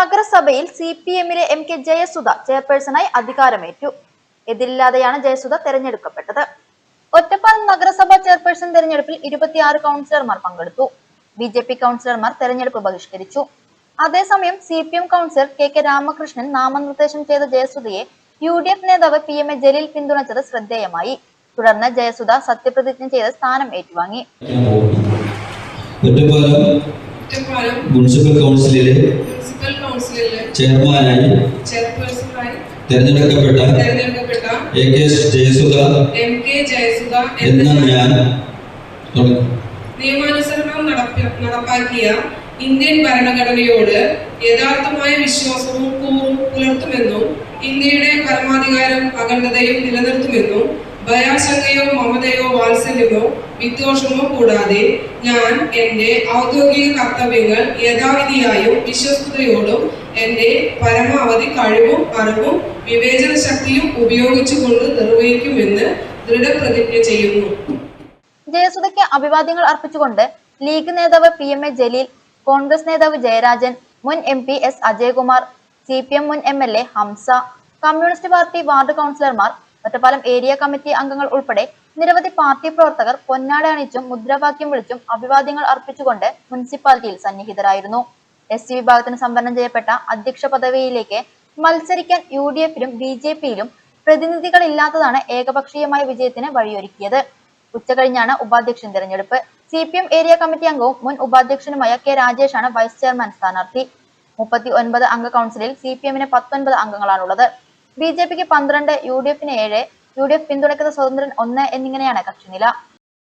നഗരസഭയിൽ C P എമ്മിലെ M K Jayasudha ചെയർപേഴ്സണായി അധികാരമേറ്റു. എതിരില്ലാതെയാണ് ജയസുധ തെരഞ്ഞെടുക്കപ്പെട്ടത്. ഒറ്റപ്പാലം നഗരസഭ ചെയർപേഴ്സൺ തെരഞ്ഞെടുപ്പിൽ ഇരുപത്തിയാറ് കൗൺസിലർമാർ പങ്കെടുത്തു. ബി ജെ പി കൗൺസിലർമാർ തെരഞ്ഞെടുപ്പ് ബഹിഷ്കരിച്ചു. അതേസമയം C P M councillor K K Ramakrishnan നാമനിർദ്ദേശം ചെയ്ത ജയസുധയെ യു ഡി എഫ് നേതാവ് പി എം എ ജലീൽ പിന്തുണച്ചത് ശ്രദ്ധേയമായി. തുടർന്ന് ജയസുധ സത്യപ്രതിജ്ഞ ചെയ്ത് സ്ഥാനം ഏറ്റുവാങ്ങി. മുനിസിപ്പൽ കൗൺസിലിലെ ചെയർമാനായി തിരഞ്ഞെടുക്കപ്പെട്ട A K Jayasudha M K Jayasudha എന്ന ഞാൻ. നിയമാനുസരണം നടപ്പ- നടപ്പാക്കിയ ഇന്ത്യൻ ഭരണഘടനയോട് യഥാർത്ഥമായ വിശ്വാസവും കൂറും പുലർത്തുമെന്നും ഇന്ത്യയുടെ പരമാധികാരം അഖണ്ഡതയും നിലനിർത്തുമെന്നും ഭയാശങ്കയോ മമതയോ വാത്സല്യമോ വിദ്വേഷമോ കൂടാതെ ഞാൻ എന്റെ ഔദ്യോഗിക കർത്തവ്യങ്ങൾ യഥാവിധിയായും വിശ്വസ്തയോടും എന്റെ പരമാവധി കഴിവും അറിവും വിവേചന ശക്തിയും ഉപയോഗിച്ചുകൊണ്ട് നിർവഹിക്കുമെന്ന് ദൃഢപ്രതിജ്ഞ ചെയ്യുന്നു. ജയസുധയ്ക്ക് അഭിവാദ്യങ്ങൾ അർപ്പിച്ചുകൊണ്ട് ലീഗ് നേതാവ് P M A Jaleel Congress നേതാവ് ജയരാജൻ മുൻ M P S Ajayakumar C P M മുൻ M L A Hamsa communist party ward കൗൺസിലർമാർ ഒറ്റപ്പാലം ഏരിയ കമ്മിറ്റി അംഗങ്ങൾ ഉൾപ്പെടെ നിരവധി പാർട്ടി പ്രവർത്തകർ പൊന്നാട അണിച്ചും മുദ്രാവാക്യം വിളിച്ചും അഭിവാദ്യങ്ങൾ അർപ്പിച്ചുകൊണ്ട് മുനിസിപ്പാലിറ്റിയിൽ സന്നിഹിതരായിരുന്നു. എസ് സി വിഭാഗത്തിന് സംവരണം ചെയ്യപ്പെട്ട അധ്യക്ഷ പദവിയിലേക്ക് മത്സരിക്കാൻ യു ഡി എഫിലും ബി ജെ പിയിലും പ്രതിനിധികളില്ലാത്തതാണ് ഏകപക്ഷീയമായ വിജയത്തിന് വഴിയൊരുക്കിയത്. ഉച്ചകഴിഞ്ഞാണ് ഉപാധ്യക്ഷൻ തിരഞ്ഞെടുപ്പ്. C P M area committee അംഗവും മുൻ ഉപാധ്യക്ഷനുമായ കെ രാജേഷാണ് വൈസ് ചെയർമാൻ സ്ഥാനാർത്ഥി. മുപ്പത്തി ഒൻപത് അംഗ കൗൺസിലിൽ സി പി എമ്മിന് പത്തൊൻപത് അംഗങ്ങളാണുള്ളത്. ബി ജെ പിക്ക് പന്ത്രണ്ട് യു ഡി എഫിന് ഏഴ് യു ഡി എഫ് പിന്തുണയ്ക്കുന്ന സ്വതന്ത്രൻ ഒന്ന് എന്നിങ്ങനെയാണ് കക്ഷിനില.